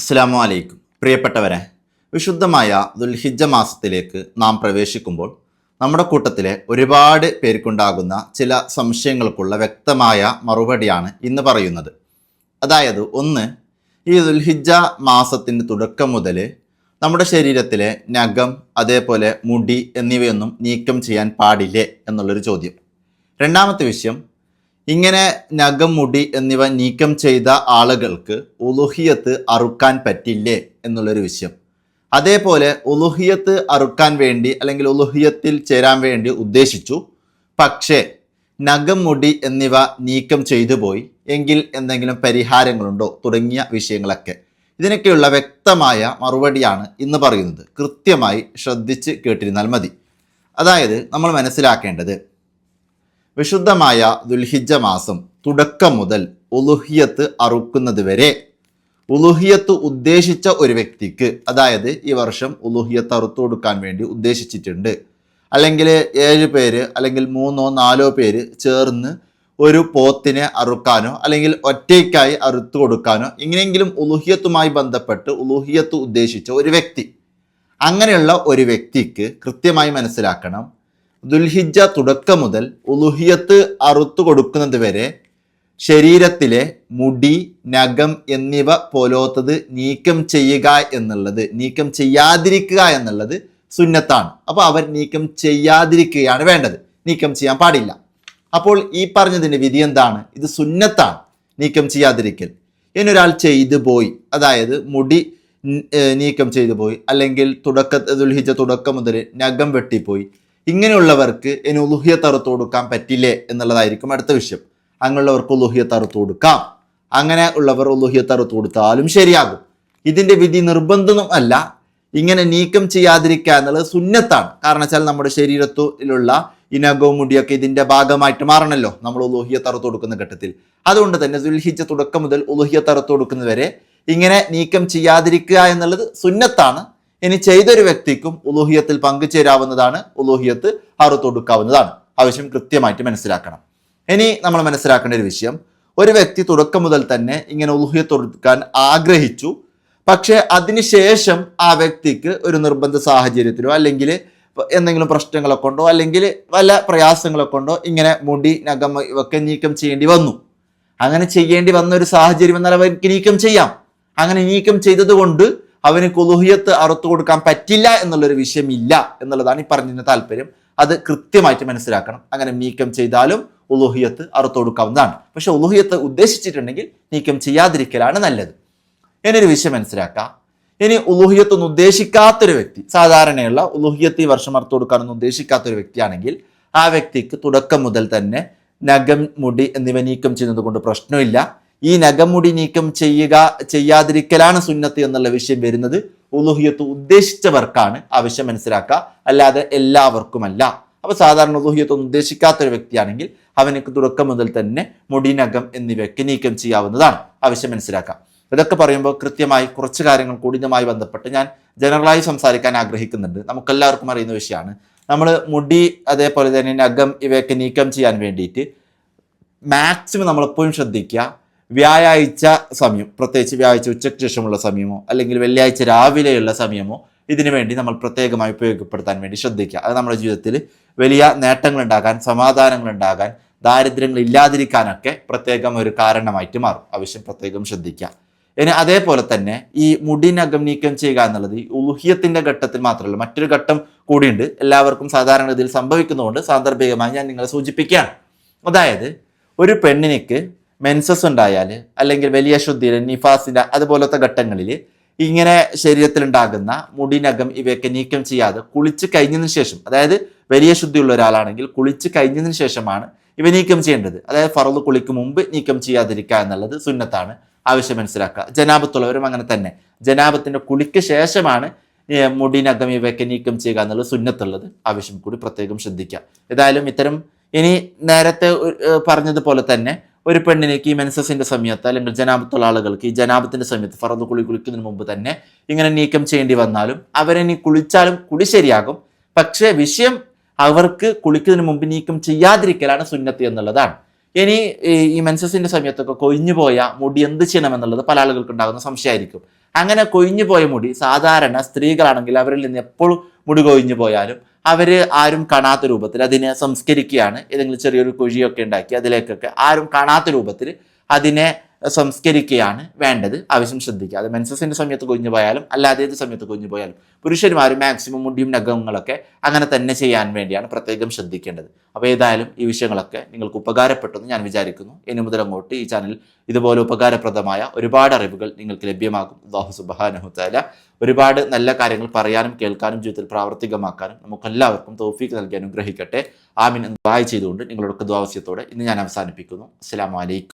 അസ്സാം വലൈക്കും പ്രിയപ്പെട്ടവരെ വിശുദ്ധമായ ദുൽഹിജ മാസത്തിലേക്ക് നാം പ്രവേശിക്കുമ്പോൾ നമ്മുടെ കൂട്ടത്തിലെ ഒരുപാട് പേർക്കുണ്ടാകുന്ന ചില സംശയങ്ങൾക്കുള്ള വ്യക്തമായ മറുപടിയാണ് ഇന്ന് പറയുന്നത്. അതായത് ഒന്ന് ഈ ദുൽഹിജ മാസത്തിന്റെ തുടക്കം മുതൽ നമ്മുടെ ശരീരത്തിലെ നഖം അതേപോലെ മുടി എന്നിവയൊന്നും നീക്കം ചെയ്യാൻ പാടില്ലേ എന്നുള്ളൊരു ചോദ്യം. രണ്ടാമത്തെ വിഷയം ഇങ്ങനെ നഖം മുടി എന്നിവ നീക്കം ചെയ്ത ആളുകൾക്ക് ഉലുഹിയത്ത് അറുക്കാൻ പറ്റില്ലേ എന്നുള്ളൊരു വിഷയം. അതേപോലെ ഉലുഹിയത്ത് അറുക്കാൻ വേണ്ടി അല്ലെങ്കിൽ ഉലുഹിയത്തിൽ ചേരാൻ വേണ്ടി ഉദ്ദേശിച്ചു. പക്ഷേ നഖം മുടി എന്നിവ നീക്കം ചെയ്തു പോയി. എങ്കിൽ എന്തെങ്കിലും പരിഹാരങ്ങളുണ്ടോ? തുടങ്ങിയ വിഷയങ്ങളൊക്കെ. ഇതിനൊക്കെയുള്ള വ്യക്തമായ മറുപടിയാണ് ഇന്ന് പറയുന്നത്. കൃത്യമായി ശ്രദ്ധിച്ച് കേട്ടിരുന്നാൽ മതി. അതായത് നമ്മൾ മനസ്സിലാക്കേണ്ടത് വിശുദ്ധമായ ദുൽഹിജ മാസം തുടക്കം മുതൽ ഉലുഹിയത്ത് അറുക്കുന്നത് വരെ ഉലുഹിയത്ത് ഉദ്ദേശിച്ച ഒരു വ്യക്തിക്ക് അതായത് ഈ വർഷം ഉലുഹിയത്ത് അറുത്തു കൊടുക്കാൻ വേണ്ടി ഉദ്ദേശിച്ചിട്ടുണ്ട്. അല്ലെങ്കിൽ ഏഴ് പേര് അല്ലെങ്കിൽ മൂന്നോ നാലോ പേര് ചേർന്ന് ഒരു പോത്തിനെ അറുക്കാനോ അല്ലെങ്കിൽ ഒറ്റയ്ക്കായി അറുത്തു കൊടുക്കാനോ ഇങ്ങനെയെങ്കിലും ഉലുഹിയത്തുമായി ബന്ധപ്പെട്ട് ഉലുഹിയത്ത് ഉദ്ദേശിച്ച ഒരു വ്യക്തി. അങ്ങനെയുള്ള ഒരു വ്യക്തിക്ക് കൃത്യമായി മനസ്സിലാക്കണം ദുൽഹിജ തുടക്കം മുതൽ ഉലുഹിയത്ത് അറുത്തു കൊടുക്കുന്നത് വരെ ശരീരത്തിലെ മുടി നഖം എന്നിവ പോലോത്തത് നീക്കം ചെയ്യുക എന്നുള്ളത് നീക്കം ചെയ്യാതിരിക്കുക എന്നുള്ളത് സുന്നത്താണ്. അപ്പോൾ അവർ നീക്കം ചെയ്യാതിരിക്കുകയാണ് വേണ്ടത്. നീക്കം ചെയ്യാൻ പാടില്ല. അപ്പോൾ ഈ പറഞ്ഞതിന്റെ വിധി എന്താണ്? ഇത് സുന്നത്താണ്. നീക്കം ചെയ്യാതിരിക്കൽ. ഇനി ചെയ്തു പോയി. അതായത് മുടി നീക്കം ചെയ്തു പോയി. അല്ലെങ്കിൽ തുടക്ക ദുൽഹിജ തുടക്കം മുതൽ നഖം വെട്ടിപ്പോയി. ഇങ്ങനെയുള്ളവർക്ക് ഇനി ഉലുഹിയ തറുത്ത് കൊടുക്കാൻ പറ്റില്ലേ എന്നുള്ളതായിരിക്കും അടുത്ത വിഷയം. അങ്ങനെയുള്ളവർക്ക് ഉലുഹിയ തറുത്ത് കൊടുക്കാം. അങ്ങനെ ഉള്ളവർ ഉലുഹിയ തറുത്ത് കൊടുത്താലും ശരിയാകും. ഇതിന്റെ വിധി നിർബന്ധം അല്ല. ഇങ്ങനെ നീക്കം ചെയ്യാതിരിക്കുക എന്നുള്ളത് സുന്നത്താണ്. കാരണം വെച്ചാൽ നമ്മുടെ ശരീരത്തിലുള്ള ഇനകവും മുടിയൊക്കെ ഇതിന്റെ ഭാഗമായിട്ട് മാറണമല്ലോ നമ്മൾ ഉലുഹിയ തറുത്ത് കൊടുക്കുന്ന ഘട്ടത്തിൽ. അതുകൊണ്ട് തന്നെ ദുൽഹിജ തുടക്കം മുതൽ ഉലുഹിയ തറുത്ത് കൊടുക്കുന്നവരെ ഇങ്ങനെ നീക്കം ചെയ്യാതിരിക്കുക എന്നുള്ളത് സുന്നത്താണ്. ഇനി ചെയ്തൊരു വ്യക്തിക്കും ഉലൂഹിയത്തിൽ പങ്കുചേരാവുന്നതാണ് ഉലൂഹിയത്ത് അറുത്തൊടുക്കാവുന്നതാണ് ആവശ്യം കൃത്യമായിട്ട് മനസ്സിലാക്കണം. ഇനി നമ്മൾ മനസ്സിലാക്കേണ്ട ഒരു വിഷയം. ഒരു വ്യക്തി തുടക്കം മുതൽ തന്നെ ഇങ്ങനെ ഉലൂഹിയത്തൊടുക്കാൻ ആഗ്രഹിച്ചു. പക്ഷേ അതിനുശേഷം ആ വ്യക്തിക്ക് ഒരു നിർബന്ധ സാഹചര്യത്തിലോ അല്ലെങ്കിൽ എന്തെങ്കിലും പ്രശ്നങ്ങളെ കൊണ്ടോ അല്ലെങ്കിൽ വല്ല പ്രയാസങ്ങളെ കൊണ്ടോ ഇങ്ങനെ മുടി നഖം ഒക്കെ നീക്കം ചെയ്യേണ്ടി വന്നു. അങ്ങനെ ചെയ്യേണ്ടി വന്ന ഒരു സാഹചര്യം എന്നാൽ അവർക്ക് നീക്കം ചെയ്യാം. അങ്ങനെ നീക്കം ചെയ്തത് കൊണ്ട് അവന് കുലുഹിയത്ത് അറുത്തു കൊടുക്കാൻ പറ്റില്ല എന്നുള്ളൊരു വിഷയമില്ല എന്നുള്ളതാണ് ഈ പറഞ്ഞതിന്റെ താല്പര്യം. അത് കൃത്യമായിട്ട് മനസ്സിലാക്കണം. അങ്ങനെ നീക്കം ചെയ്താലും ഉലുഹിയത്ത് അറുത്തു കൊടുക്കാവുന്നതാണ്. പക്ഷെ ഉലുഹിയത്ത് ഉദ്ദേശിച്ചിട്ടുണ്ടെങ്കിൽ നീക്കം ചെയ്യാതിരിക്കലാണ് നല്ലത്. ഇനിയൊരു വിഷയം മനസ്സിലാക്കാം. ഇനി ഉലുഹിയത്തൊന്നും ഉദ്ദേശിക്കാത്തൊരു വ്യക്തി സാധാരണയുള്ള ഉലുഹിയത്ത് ഈ വർഷം അറുത്തു കൊടുക്കാനൊന്നും ഉദ്ദേശിക്കാത്തൊരു വ്യക്തിയാണെങ്കിൽ ആ വ്യക്തിക്ക് തുടക്കം മുതൽ തന്നെ നഖം മുടി എന്നിവ നീക്കം ചെയ്യുന്നത് കൊണ്ട് പ്രശ്നമില്ല. ഈ നഖമുടി നീക്കം ചെയ്യുക ചെയ്യാതിരിക്കലാണ് സുന്നത്ത് എന്നുള്ള വിഷയം വരുന്നത്. ഉലുഹിയത്ത് ഉദ്ദേശിച്ചവർക്കാണ് ആവശ്യം മനസ്സിലാക്കുക. അല്ലാതെ എല്ലാവർക്കുമല്ല. അപ്പൊ സാധാരണ ഉലുഹിയത്തൊന്നും ഉദ്ദേശിക്കാത്ത ഒരു വ്യക്തിയാണെങ്കിൽ അവനക്ക് തുടക്കം മുതൽ തന്നെ മുടി നഗം എന്നിവയൊക്കെ നീക്കം ചെയ്യാവുന്നതാണ് ആവശ്യം മനസ്സിലാക്കാം ഇതൊക്കെ പറയുമ്പോൾ കൃത്യമായി കുറച്ച് കാര്യങ്ങൾ കൂടി ഇതുമായി ബന്ധപ്പെട്ട് ഞാൻ ജനറലായി സംസാരിക്കാൻ ആഗ്രഹിക്കുന്നുണ്ട്. നമുക്കെല്ലാവർക്കും അറിയുന്ന വിഷയമാണ്. നമ്മൾ മുടി അതേപോലെ തന്നെ നഖം ഇവയൊക്കെ നീക്കം ചെയ്യാൻ വേണ്ടിയിട്ട് മാക്സിമം നമ്മളെപ്പോഴും ശ്രദ്ധിക്കുക. വ്യാഴാഴ്ച സമയം പ്രത്യേകിച്ച് വ്യാഴാഴ്ച ഉച്ചയ്ക്ക് ശേഷമുള്ള സമയമോ അല്ലെങ്കിൽ വെള്ളിയാഴ്ച രാവിലെയുള്ള സമയമോ ഇതിനു വേണ്ടി നമ്മൾ പ്രത്യേകമായി ഉപയോഗപ്പെടുത്താൻ വേണ്ടി ശ്രദ്ധിക്കുക. അത് നമ്മുടെ ജീവിതത്തിൽ വലിയ സമാധാനങ്ങൾ ഉണ്ടാകാൻ ദാരിദ്ര്യങ്ങൾ ഇല്ലാതിരിക്കാനൊക്കെ പ്രത്യേകം ഒരു കാരണമായിട്ട് മാറും. ആവശ്യം പ്രത്യേകം ശ്രദ്ധിക്കുക. ഇനി അതേപോലെ തന്നെ ഈ മുടിനകം നീക്കം ചെയ്യുക എന്നുള്ളത് ഈ ഉലുഹിയത്തിന്റെ ഘട്ടത്തിൽ മാത്രമല്ല മറ്റൊരു ഘട്ടം കൂടിയുണ്ട്. എല്ലാവർക്കും സാധാരണ ഇതിൽ സംഭവിക്കുന്നതുകൊണ്ട് സാന്ദർഭികമായി ഞാൻ നിങ്ങളെ സൂചിപ്പിക്കുകയാണ്. അതായത് ഒരു പെണ്ണിനിക്ക് മെൻസസ് ഉണ്ടായാൽ അല്ലെങ്കിൽ വലിയ ശുദ്ധിയിൽ നിഫാസിന്റെ അതുപോലത്തെ ഘട്ടങ്ങളിൽ ഇങ്ങനെ ശരീരത്തിലുണ്ടാകുന്ന മുടിനകം ഇവയൊക്കെ നീക്കം ചെയ്യാതെ കുളിച്ച് കഴിഞ്ഞതിന് ശേഷം അതായത് വലിയ ശുദ്ധിയുള്ള ഒരാളാണെങ്കിൽ കുളിച്ച് കഴിഞ്ഞതിന് ശേഷമാണ് ഇവ നീക്കം ചെയ്യേണ്ടത്. അതായത് ഫറദ് കുളിക്ക് മുമ്പ് നീക്കം ചെയ്യാതിരിക്കുക എന്നുള്ളത് സുന്നത്താണ്. ആവശ്യം മനസ്സിലാക്കുക. ജനാപത്തുള്ളവരും അങ്ങനെ തന്നെ. ജനാപത്തിന്റെ കുളിക്ക് ശേഷമാണ് മുടിനകം ഇവയൊക്കെ നീക്കം ചെയ്യുക എന്നുള്ളത് സുന്നത്തുള്ളത്. ആവശ്യം കൂടി പ്രത്യേകം ശ്രദ്ധിക്കുക. ഏതായാലും ഇത്തരം ഇനി നേരത്തെ പറഞ്ഞതുപോലെ തന്നെ ഒരു പെണ്ണിനേക്ക് ഈ മെൻസസിന്റെ സമയത്ത് അല്ലെങ്കിൽ ജനാപത്തുള്ള ആളുകൾക്ക് ഈ ജനാബത്തിന്റെ സമയത്ത് ഫറദ് കുളി കുളിക്കുന്നതിന് മുമ്പ് തന്നെ ഇങ്ങനെ നീക്കം ചെയ്യേണ്ടി വന്നാലും അവരിനി കുളിച്ചാലും കുളി ശരിയാകും. പക്ഷേ വിഷയം അവർക്ക് കുളിക്കുന്നതിന് മുമ്പ് നീക്കം ചെയ്യാതിരിക്കലാണ് സുന്നത്ത് എന്നുള്ളതാണ്. ഇനി ഈ- മെൻസസിന്റെ സമയത്തൊക്കെ കൊഴിഞ്ഞു പോയ മുടി എന്ത് ചെയ്യണം എന്നുള്ളത് പല ആളുകൾക്ക് ഉണ്ടാകുന്ന സംശയമായിരിക്കും. അങ്ങനെ കൊഴിഞ്ഞു പോയ മുടി സാധാരണ സ്ത്രീകളാണെങ്കിൽ അവരിൽ നിന്ന് എപ്പോഴും മുടി കൊഴിഞ്ഞു പോയാലും അവർ ആരും കാണാത്ത രൂപത്തിൽ അതിനെ സംസ്കരിക്കുകയാണ്. ഏതെങ്കിലും ചെറിയൊരു കുഴിയൊക്കെ ഉണ്ടാക്കി അതിലേക്കൊക്കെ ആരും കാണാത്ത രൂപത്തിൽ അതിനെ സംസ്കരിക്കുകയാണ് വേണ്ടത്. ആവശ്യം ശ്രദ്ധിക്കുക. അത് മെൻസസിന്റെ സമയത്ത് കൊഞ്ഞു പോയാലും അല്ലാതെ ഏത് സമയത്ത് കൊഞ്ഞു പോയാലും പുരുഷന്മാർ മാക്സിമം മുടിയും നഖങ്ങളൊക്കെ അങ്ങനെ തന്നെ ചെയ്യാൻ വേണ്ടിയാണ് പ്രത്യേകം ശ്രദ്ധിക്കേണ്ടത്. അപ്പോൾ ഏതായാലും ഈ വിഷയങ്ങളൊക്കെ നിങ്ങൾക്ക് ഉപകാരപ്പെട്ടെന്ന് ഞാൻ വിചാരിക്കുന്നു. ഇനി മുതൽ അങ്ങോട്ട് ഈ ചാനൽ ഇതുപോലെ ഉപകാരപ്രദമായ ഒരുപാട് അറിവുകൾ നിങ്ങൾക്ക് ലഭ്യമാകും. അള്ളാഹു സുബാനഹുത്താല ഒരുപാട് നല്ല കാര്യങ്ങൾ പറയാനും കേൾക്കാനും ജീവിതത്തിൽ പ്രാവർത്തികമാക്കാനും നമുക്കെല്ലാവർക്കും തോഫീക്ക് നൽകി അനുഗ്രഹിക്കട്ടെ. ആമിൻ എന്ന് ദുആ ചെയ്തുകൊണ്ട് നിങ്ങളുടെ ദ്വാവസ്യത്തോടെ ഇന്ന് ഞാൻ അവസാനിപ്പിക്കുന്നു. അസ്സാം അലൈക്കും.